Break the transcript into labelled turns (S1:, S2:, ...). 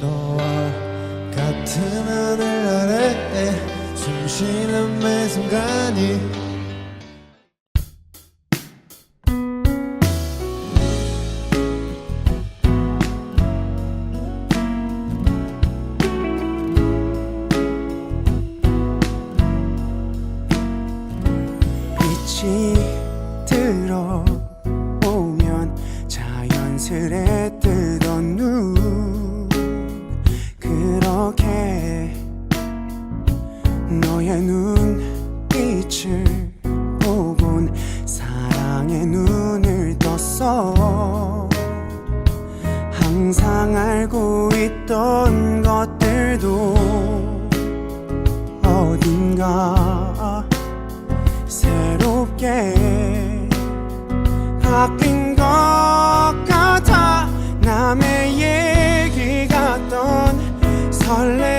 S1: 너와 같은 하늘 아래 숨 쉬는 매 순간이
S2: 빛이 들어오면 자연스레 뜨 사랑의 눈빛을 보곤 사랑의 눈을 떴어. 항상 알고 있던 것들도 어딘가 새롭게 바뀐 것 같아. 남의 얘기 같던 설레